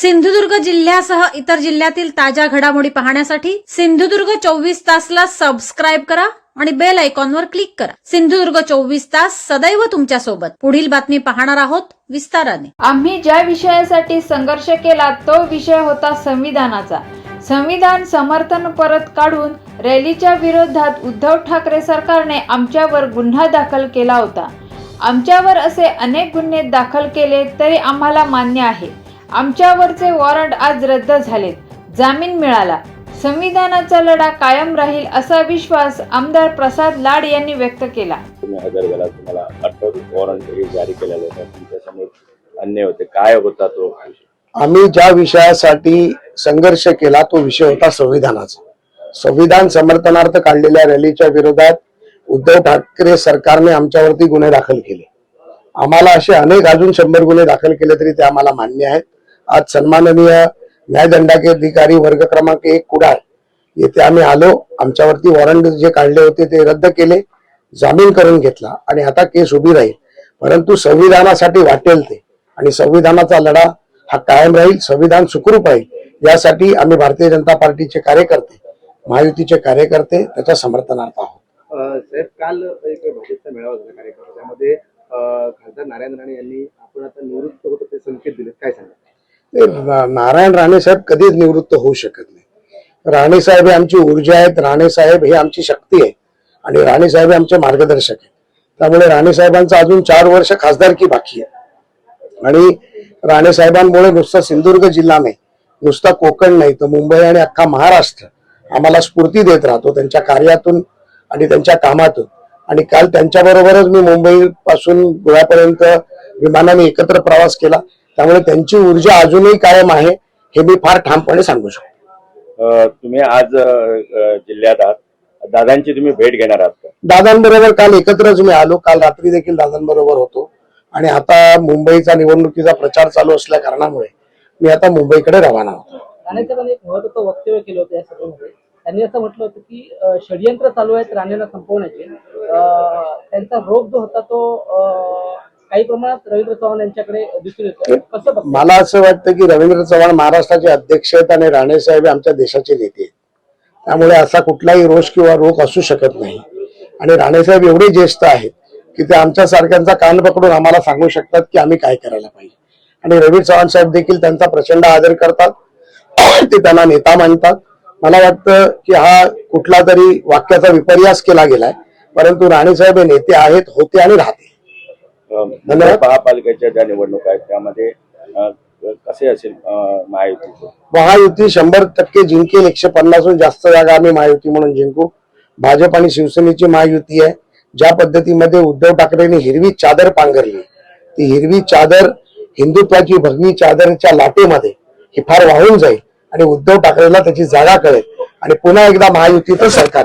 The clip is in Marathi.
सिंधुदुर्ग जिल्ह्यासह इतर जिल्ह्यातील ताज्या घडामोडी पाहण्यासाठी सिंधुदुर्ग चोवीस तासला सबस्क्राईब करा आणि बेल आयकॉनवर क्लिक करा. सिंधुदुर्ग चोवीस तास सदैव तुमच्यासोबत. पुढील बातमी पाहणार आहोत विस्ताराने. आम्ही ज्या विषयासाठी संघर्ष केला तो विषय होता संविधानाचा. संविधान समर्थन परत काढून रॅलीच्या विरोधात उद्धव ठाकरे सरकारने आमच्यावर गुन्हा दाखल केला होता. आमच्यावर असे अनेक गुन्हे दाखल केले तरी आम्हाला मान्य आहे. आमच्यावरचे वॉरंट आज रद्द झालेत. जामीन मिळाला. संविधानाचा लढा कायम राहील असा विश्वास आमदार प्रसाद लाड यांनी व्यक्त केला. तुम्ही हजर झाला तुम्हाला अटक वॉरंट जारी केलेलं होतं. तुमच्यासमोर अन्य होते. काय होता तो विषय? आम्ही ज्या विषयासाठी संघर्ष केला तो विषय होता संविधानाचा. संविधान समर्थनार्थ काढलेल्या रॅलीच्या विरोधात उद्धव ठाकरे सरकारने आमच्यावरती गुन्हे दाखल केले. आम्हाला असे अनेक अजून शंभर गुन्हे दाखल केले तरी ते आम्हाला मान्य आहेत. आज सन्माननीय न्यायदंडाधिकारी वर्ग क्रमांक एक कुडाळ येथे आम्ही आलो आमच्यावरती वॉरंट जे काढले होते ते रद्द केले जामीन करून घेतला आणि आता केस उभी राहील. परंतु संविधानासाठी वाटेल ते आणि संविधानाचा लढा हा कायम राहील संविधान सुखरूप राहील. यासाठी आम्ही भारतीय जनता पार्टीचे कार्यकर्ते महायुतीचे कार्यकर्ते त्याच्या समर्थनार्थ आहोत. साहेब काल एक भाजपचा मेळावा झाला कार्यक्रम त्यामध्ये खासदार नारायण राणे यांनी आपण आता निवृत्त होतो ते संकेत दिले काय सांगा नारायण राणे साहेब कधीच निवृत्त होऊ शकत नाही. राणे साहेब हे आमची ऊर्जा आहेत राणे साहेब हे आमची शक्ती आहे आणि राणे साहेब हे आमचे मार्गदर्शक आहेत. त्यामुळे राणे साहेबांचं अजून चार वर्ष खासदारकी बाकी आहे. आणि राणे साहेबांमुळे नुसता सिंधुदुर्ग जिल्हा नाही नुसता कोकण नाही तर मुंबई आणि अख्खा महाराष्ट्र आम्हाला स्फूर्ती देत राहतो त्यांच्या कार्यातून आणि त्यांच्या कामातून. आणि काल त्यांच्या बरोबरच मी मुंबई पासून गोव्यापर्यंत विमानाने एकत्र प्रवास केला. त्यामुळे त्यांची ऊर्जा अजूनही कायम आहे हे मी फार ठामपणे सांगू शकतो. तुम्ही आज जिल्ह्यात आहात. दादांची तुम्ही भेट घेणार आहात? दादांबरोबर काल एकत्रच मी आलो. काल रात्री देखील दादांबरोबर होतो. आणि आता मुंबईचा निवडणुकीचा प्रचार चालू असल्या कारणामुळे मी आता मुंबईकडे रवाना होतो. एक महत्वाचं वक्तव्य केलं होतं या सभेमध्ये. त्यांनी असं म्हटलं होतं की षडयंत्र चालू आहेत राणेला संपवण्याचे. त्यांचा रोग जो होता तो काही प्रमाणात रवींद्र चव्हाण यांच्याकडे दिसून येतो? मला असं वाटतं की रवींद्र चव्हाण महाराष्ट्राचे अध्यक्ष आहेत आणि राणे साहेब आमच्या देशाचे नेते आहेत. त्यामुळे असा कुठलाही रोष किंवा रोग असू शकत नाही. आणि राणे साहेब एवढे ज्येष्ठ आहेत की ते आमच्या सारख्यांचा कान पकडून आम्हाला सांगू शकतात की आम्ही काय करायला पाहिजे. आणि रवी चव्हाण साहेब देखील त्यांचा प्रचंड आदर करतात. ते त्यांना नेता मानतात. मला वाटतं की हा कुठला तरी वाक्याचा विपर्यास केला गेलाय. परंतु राणे साहेब हे नेते आहेत होते आणि धन्यवाद. महापालिकेच्या ज्या निवडणुका आहेत त्यामध्ये कसे असेल अं, महायुतीचं महायुती शंभर टक्के जिंकेल एकशे पन्नासहून जास्त जागा आम्ही महायुती म्हणून जिंकू. भाजप आणि शिवसेनेची महायुती आहे. ज्या पद्धतीमध्ये उद्धव ठाकरेंनी हिरवी चादर पांघरली ती हिरवी चादर हिंदुत्वाची भगवी चादरच्या लाटेमध्ये ही फार वाहून जाईल आणि उद्धव ठाकरेला त्याची जागा कळेल. आणि पुन्हा एकदा महायुतीचं सरकार